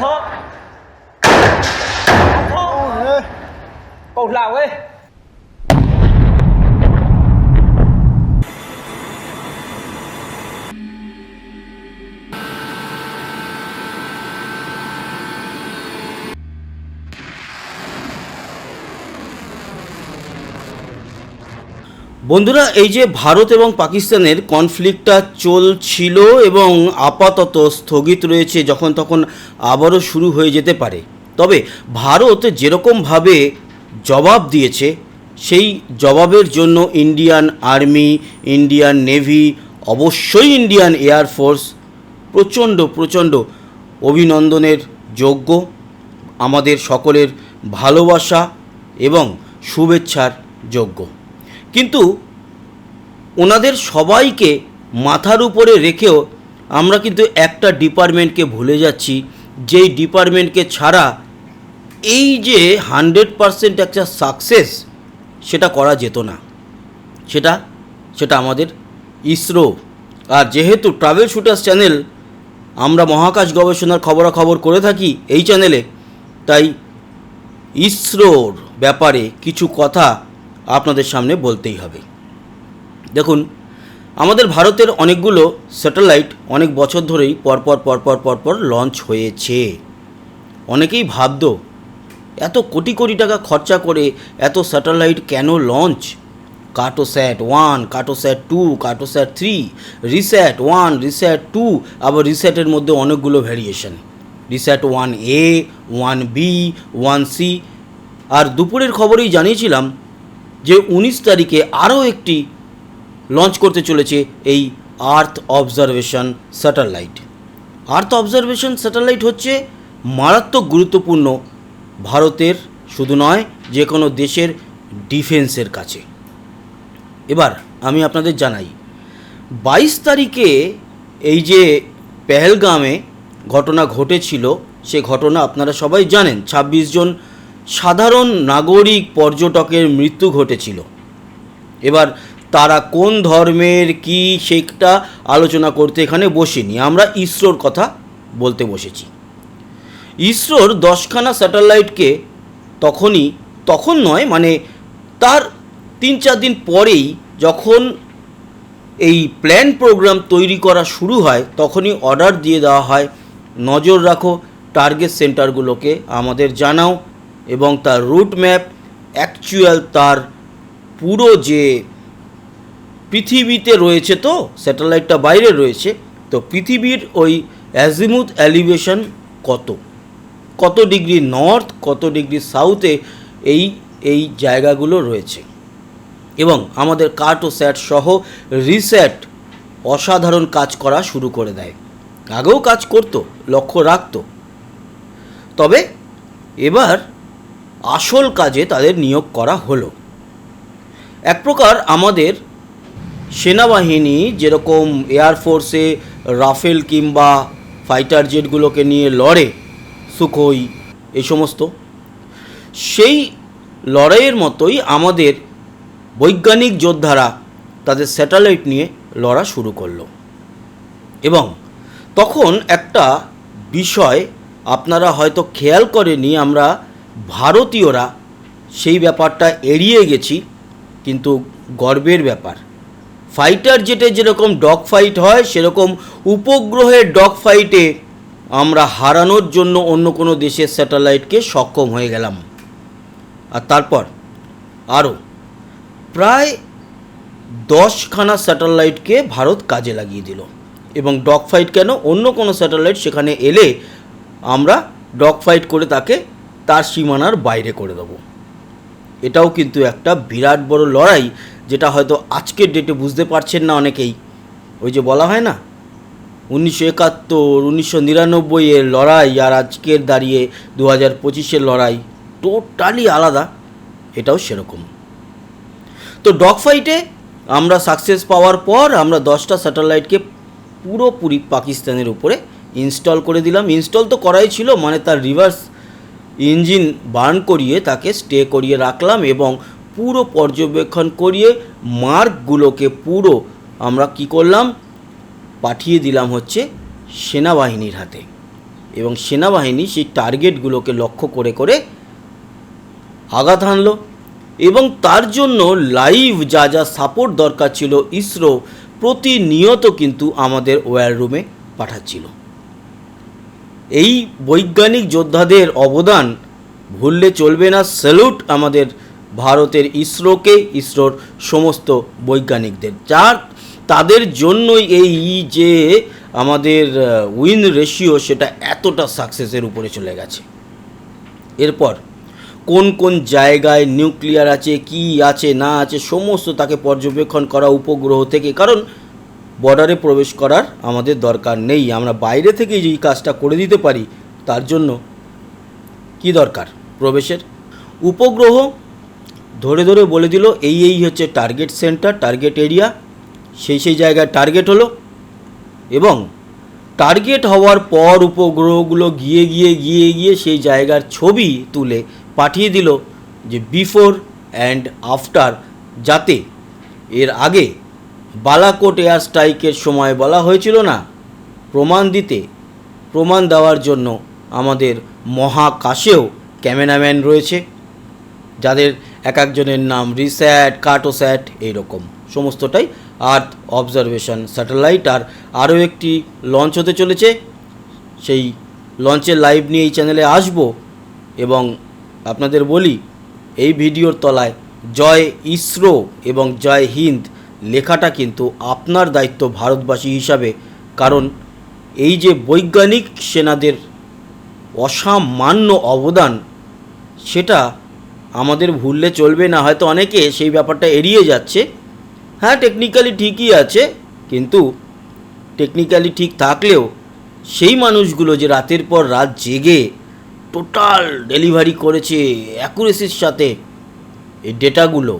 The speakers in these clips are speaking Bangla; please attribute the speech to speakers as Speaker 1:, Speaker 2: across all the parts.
Speaker 1: số cột lào ấy
Speaker 2: বন্ধুরা, এই যে ভারত এবং পাকিস্তানের কনফ্লিক্টটা চলছিল এবং আপাতত স্থগিত রয়েছে যখন তখন আবারও শুরু হয়ে যেতে পারে। তবে ভারত যেরকমভাবে জবাব দিয়েছে, সেই জবাবের জন্য ইন্ডিয়ান আর্মি ইন্ডিয়ান নেভি অবশ্যই ইন্ডিয়ান এয়ারফোর্স প্রচণ্ড প্রচণ্ড অভিনন্দনের যোগ্য। আমাদের সকলের ভালোবাসা এবং শুভেচ্ছার যোগ্য। কিন্তু ওনাদের সবাইকে মাথার উপরে রেখেও আমরা কিন্তু একটা ডিপার্টমেন্টকে ভুলে যাচ্ছি, যেই ডিপার্টমেন্টকে ছাড়া এই যে হান্ড্রেড পারসেন্ট একটা সাকসেস সেটা করা যেত না। সেটা সেটা আমাদের ইসরো। আর যেহেতু ট্রাভেল শুটার্স চ্যানেল, আমরা মহাকাশ গবেষণার খবরাখবর করে থাকি এই চ্যানেলে, তাই ইসরোর ব্যাপারে কিছু কথা আপনাদের সামনে বলতেই হবে। দেখুন, আমাদের ভারতের অনেকগুলো স্যাটেলাইট অনেক বছর ধরেই পরপর পরপর পরপর লঞ্চ হয়েছে। অনেকেই ভাবতো, এত কোটি কোটি টাকা খরচা করে এত স্যাটেলাইট কেন launch Cartosat one Cartosat two Cartosat three RISAT one RISAT two আবার রিস্যাটের মধ্যে অনেকগুলো variation RISAT one A one B one C আর দুপুরের খবরেই জানিয়েছিলাম যে উনিশ তারিখে আরও একটি লঞ্চ করতে চলেছে এই earth observation satellite. Earth observation satellite হচ্ছে মারাত্মক গুরুত্বপূর্ণ ভারতের, শুধু নয়, যে কোনো দেশের ডিফেন্সের কাছে। এবার আমি আপনাদের জানাই, বাইশ তারিখে এই যে পেহেলগামে ঘটনা ঘটেছিল, সে ঘটনা আপনারা সবাই জানেন ২৬ জন সাধারণ নাগরিক পর্যটকের মৃত্যু ঘটেছিল। এবার তারা কোন ধর্মের, কি সেটা আলোচনা করতে এখানে বসিনি। আমরা ইসরোর কথা বলতে বসেছি। ইসরোর দশখানা স্যাটেলাইটকে তখনই, তখন নয় মানে তার তিন চার দিন পরেই যখন এই প্ল্যান প্রোগ্রাম তৈরি করা শুরু হয়, তখনই অর্ডার দিয়ে দেওয়া হয়, নজর রাখো, টার্গেট সেন্টারগুলোকে আমাদের জানাও। এবং তার রুট ম্যাপ অ্যাকচুয়াল তার পুরো যে পৃথিবীতে রয়েছে তো স্যাটেলাইটটা বাইরে রয়েছে, তো পৃথিবীর ওই অ্যাজিমুথ অ্যালিভেশন কত? কত ডিগ্রি নর্থ কত ডিগ্রি সাউথে এই এই জায়গাগুলো রয়েছে। এবং আমাদের কাট ও স্যাট সহ রিস্যাট অসাধারণ কাজ করা শুরু করে দেয়। আগেও কাজ করতো, লক্ষ্য রাখতো। তবে এবার আসল কাজে তাদের নিয়োগ করা হলো। এক প্রকার আমাদের সেনাবাহিনী যেরকম এয়ারফোর্সে রাফেল কিংবা ফাইটার জেটগুলোকে নিয়ে লড়ে, সুখোই এই সমস্ত। সেই লড়াইয়ের মতোই আমাদের বৈজ্ঞানিক যোদ্ধারা তাদের স্যাটেলাইট নিয়ে লড়া শুরু করল। এবং তখন একটা বিষয় আপনারা হয়তো খেয়াল করেনি, আমরা ভারতীয়রা সেই ব্যাপারটা এড়িয়ে গেছি, কিন্তু গর্বের ব্যাপার। ফাইটার জেটে যেরকম ডগ ফাইট হয়, সেরকম উপগ্রহের ডগ ফাইটে আমরা হারানোর জন্য অন্য কোনো দেশের স্যাটেলাইটকে সক্ষম হয়ে গেলাম। আর তারপর আরও প্রায় দশখানা স্যাটেলাইটকে ভারত কাজে লাগিয়ে দিল। এবং ডগ ফাইট কেন? অন্য কোনো স্যাটেলাইট সেখানে এলে আমরা ডগ ফাইট করে তাকে তার সীমানার বাইরে করে দেবো। এটাও কিন্তু একটা বিরাট বড় লড়াই, যেটা হয়তো আজকের ডেটে বুঝতে পারছেন না অনেকেই। ওই যে বলা হয় না? উনিশশো একাত্তর, উনিশশো নিরানব্বইয়ের লড়াই আর আজকের দাঁড়িয়ে দু হাজার পঁচিশের লড়াই টোটালি আলাদা, এটাও সেরকম। তো ডগ ফাইটে আমরা সাকসেস পাওয়ার পর আমরা দশটা স্যাটেলাইটকে পুরোপুরি পাকিস্তানের উপরে ইনস্টল করে দিলাম। ইনস্টল তো করাই ছিল মানে তার রিভার্স ইঞ্জিন বার্ন করিয়ে তাকে স্টে করিয়ে রাখলাম এবং পুরো পর্যবেক্ষণ করিয়ে মার্কগুলোকে পুরো আমরা কি করলাম? পাঠিয়ে দিলাম হচ্ছে সেনাবাহিনীর হাতে। এবং সেনাবাহিনী সেই টার্গেটগুলোকে লক্ষ্য করে করে আঘাত হানলো এবং তার জন্য লাইভ যা যা সাপোর্ট দরকার ছিল ইসরো প্রতিনিয়ত কিন্তু আমাদের ওয়্যার রুমে পাঠাচ্ছিল। এই বৈজ্ঞানিক যোদ্ধাদের অবদান ভুললে চলবে না। স্যালুট আমাদের ভারতের ইসরোকে, ইসরোর সমস্ত বৈজ্ঞানিকদের। যার, তাদের জন্যই এই যে আমাদের উইন রেশিও সেটা এতটা সাকসেসের উপরে চলে গেছে। এরপর, কোন কোন জায়গায় নিউক্লিয়ার আছে, কি আছে, না আছে, সমস্ত তাকে পর্যবেক্ষণ করা উপগ্রহ থেকে। কারণ বর্ডারে প্রবেশ করার আমাদের দরকার নেই। আমরা বাইরে থেকে যেই কাজটা করে দিতে পারি, তার জন্য কি দরকার? প্রবেশের উপগ্রহ ধরে ধরে বলে দিল, এই এই হচ্ছে টার্গেট সেন্টার টার্গেট এরিয়া সেই সেই জায়গায় টার্গেট হলো এবং টার্গেট হওয়ার পর উপগ্রহগুলো গিয়ে গিয়ে গিয়ে গিয়ে সেই জায়গার ছবি তুলে পাঠিয়ে দিল যে বিফোর অ্যান্ড আফটার যাতে এর আগে বালাকোট এয়ার স্ট্রাইকের সময় বলা হয়েছিল না? প্রমাণ দিতে, প্রমাণ দেওয়ার জন্য আমাদের মহাকাশেও ক্যামেরাম্যান রয়েছে, যাদের এক একজনের নাম রিস্যাট কার্টোস্যাট এইরকম। সমস্তটাই আর্থ অবজারভেশন স্যাটেলাইট আর আরও একটি লঞ্চ হতে চলেছে। সেই লঞ্চের লাইভ নিয়ে এই চ্যানেলে আসব এবং আপনাদের বলি, এই ভিডিওর তলায় জয় ইসরো এবং জয় হিন্দ লেখাটা কিন্তু আপনার দায়িত্ব ভারতবাসী হিসাবে। কারণ এই যে বৈজ্ঞানিক সেনাদের অসামান্য অবদান, সেটা আমাদের ভুললে চলবে না। হয়তো অনেকে সেই ব্যাপারটা এড়িয়ে যাচ্ছে। হ্যাঁ টেকনিক্যালি ঠিকই আছে, কিন্তু টেকনিক্যালি ঠিক থাকলেও সেই মানুষগুলো যে রাতের পর রাত জেগে টোটাল ডেলিভারি করেছে অ্যাকুরেসির সাথে, এই ডেটাগুলো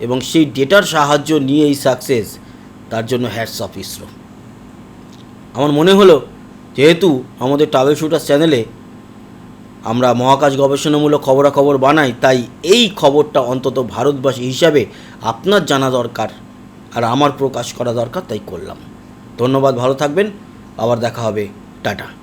Speaker 2: এবং সেই ডেটার সাহায্য নিয়ে এই সাকসেস তার জন্য হ্যাটস অফ ইসরো। আমার মনে হলো, যেহেতু আমাদের ট্রাভেল শুটার চ্যানেলে আমরা মহাকাশ গবেষণামূলক খবরাখবর বানাই, তাই এই খবরটা অন্তত ভারতবাসী হিসাবে আপনার জানা দরকার আর আমার প্রকাশ করা দরকার, তাই করলাম। ধন্যবাদ, ভালো থাকবেন। আবার দেখা হবে। টাটা।